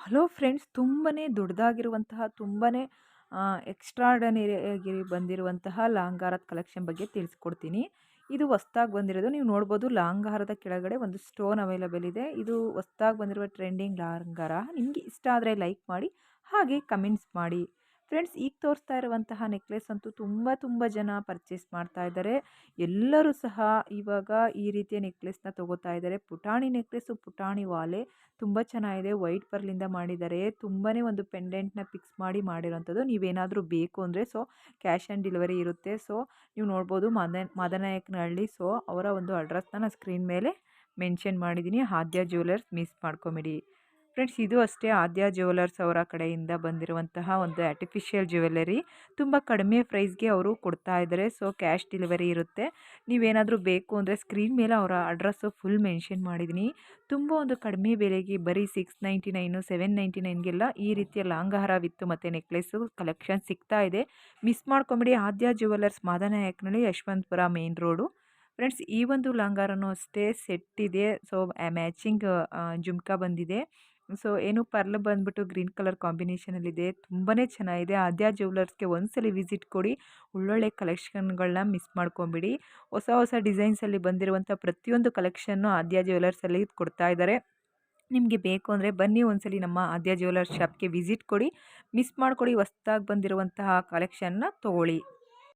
Hello friends ತುಂಬಾ ದೊಡ್ಡದಾಗಿರುವಂತಹ ತುಂಬಾ extraordinary ಆಗಿ ಬಂದಿರುವಂತಹ ಲಾಂಗಾರದ ಕಲೆಕ್ಷನ್ ಬಗ್ಗೆ ತಿಳಿಸ್ಕೊಡ್ತೀನಿ. ಇದು ಹೊಸ್ದಾಗಿ ಬಂದಿರೋದು, ನೀವು ನೋಡ್ಬೋದು ಲಾಂಗಾರದ ಕೆಳಗಡೆ ಒಂದು ಸ್ಟೋನ್ ಅವೈಲಬಲ್ ಇದೆ. ಇದು ಹೊಸ್ದಾಗಿ ಬಂದಿರುವ ಟ್ರೆಂಡಿಂಗ್ ಲಾಂಗಾರ ನಿಮಗೆ ಇಷ್ಟ ಆದರೆ ಲೈಕ್ ಮಾಡಿ, ಹಾಗೆ ಕಮೆಂಟ್ಸ್ ಮಾಡಿ. ಫ್ರೆಂಡ್ಸ್, ಈಗ ತೋರಿಸ್ತಾ ಇರುವಂತಹ ನೆಕ್ಲೆಸ್ ಅಂತೂ ತುಂಬ ತುಂಬ ಜನ ಪರ್ಚೇಸ್ ಮಾಡ್ತಾ ಇದ್ದಾರೆ. ಎಲ್ಲರೂ ಸಹ ಇವಾಗ ಈ ರೀತಿಯ ನೆಕ್ಲೆಸ್ನ ತಗೋತಾ ಇದ್ದಾರೆ. ಪುಟಾಣಿ ನೆಕ್ಲೆಸ್ಸು ಪುಟಾಣಿ ವಾಲೆ ತುಂಬ ಚೆನ್ನಾಗಿದೆ. ವೈಟ್ ಪರ್ಲಿಂದ ಮಾಡಿದ್ದಾರೆ. ತುಂಬಾ ಒಂದು ಪೆಂಡೆಂಟ್ನ ಫಿಕ್ಸ್ ಮಾಡಿ ಮಾಡಿರೋಂಥದ್ದು. ನೀವೇನಾದರೂ ಬೇಕು ಅಂದರೆ ಸೊ, ಕ್ಯಾಶ್ ಆನ್ ಡೆಲಿವರಿ ಇರುತ್ತೆ. ಸೊ, ನೀವು ನೋಡ್ಬೋದು ಮದ ಮದನಾಯಕನಹಳ್ಳಿ. ಸೊ, ಅವರ ಒಂದು ಅಡ್ರೆಸ್ನ ನಾನು ಸ್ಕ್ರೀನ್ ಮೇಲೆ ಮೆನ್ಷನ್ ಮಾಡಿದ್ದೀನಿ. ಆದ್ಯ ಜ್ಯುವೆಲರ್ಸ್ ಮಿಸ್ ಮಾಡ್ಕೊಂಬಿಡಿ. ಫ್ರೆಂಡ್ಸ್, ಇದು ಅಷ್ಟೇ ಆದ್ಯ ಜ್ಯುವೆಲರ್ಸ್ ಅವರ ಕಡೆಯಿಂದ ಬಂದಿರುವಂತಹ ಒಂದು ಆರ್ಟಿಫಿಷಿಯಲ್ ಜ್ಯುವೆಲರಿ ತುಂಬ ಕಡಿಮೆ ಪ್ರೈಸ್ಗೆ ಅವರು ಕೊಡ್ತಾ ಇದ್ದಾರೆ, ಸೊ ಕ್ಯಾಶ್ ಡೆಲಿವರಿ ಇರುತ್ತೆ. ನೀವೇನಾದರೂ ಬೇಕು ಅಂದರೆ ಸ್ಕ್ರೀನ್ ಮೇಲೆ ಅವರ ಅಡ್ರೆಸ್ಸು ಫುಲ್ ಮೆನ್ಷನ್ ಮಾಡಿದ್ದೀನಿ. ತುಂಬ ಒಂದು ಕಡಿಮೆ ಬೆಲೆಗೆ ಬರೀ six ninety nine, seven ninety ನೈನ್ಗೆಲ್ಲ ಈ ರೀತಿಯ ಲಾಂಗಹಾರವಿತ್ತು ವಿತ್ತು ಮತ್ತು ನೆಕ್ಲೆಸ್ಸು ಕಲೆಕ್ಷನ್ ಸಿಗ್ತಾ ಇದೆ. ಮಿಸ್ ಮಾಡ್ಕೊಂಬಿಡಿ Aadya jewellers Madanayakanahalli Yeshwanthpur main road. Friends, ಈ ಒಂದು ಲಾಂಗಾರನೂ ಅಷ್ಟೇ ಸೆಟ್ ಇದೆ ಸೊ ಮ್ಯಾಚಿಂಗ್ ಜುಮ್ಕಾ ಬಂದಿದೆ. ಸೊ, ಏನು ಪರ್ಲ್ ಬಂದ್ಬಿಟ್ಟು ಗ್ರೀನ್ ಕಲರ್ ಕಾಂಬಿನೇಷನಲ್ಲಿದೆ. ತುಂಬಾ ಚೆನ್ನಾಗಿದೆ. ಆದ್ಯ ಜ್ಯುವೆಲರ್ಸ್ಗೆ ಒಂದ್ಸಲಿ ವಿಸಿಟ್ ಕೊಡಿ. ಒಳ್ಳೊಳ್ಳೆ ಕಲೆಕ್ಷನ್ಗಳನ್ನ ಮಿಸ್ ಮಾಡ್ಕೊಂಬಿಡಿ. ಹೊಸ ಹೊಸ ಡಿಸೈನ್ಸಲ್ಲಿ ಬಂದಿರುವಂಥ ಪ್ರತಿಯೊಂದು ಕಲೆಕ್ಷನ್ನು ಆದ್ಯ ಜ್ಯುವೆಲರ್ಸಲ್ಲಿ ಕೊಡ್ತಾ ಇದ್ದಾರೆ. ನಿಮಗೆ ಬೇಕು ಅಂದರೆ ಬನ್ನಿ ಒಂದ್ಸಲಿ ನಮ್ಮ ಆದ್ಯ ಜ್ಯುವೆಲರ್ಸ್ ಶಾಪ್ಗೆ ವಿಸಿಟ್ ಕೊಡಿ. ಮಿಸ್ ಮಾಡಿಕೊಡಿ ಹೊಸ್ದಾಗಿ ಬಂದಿರುವಂತಹ ಕಲೆಕ್ಷನ್ನ ತೊಗೊಳ್ಳಿ.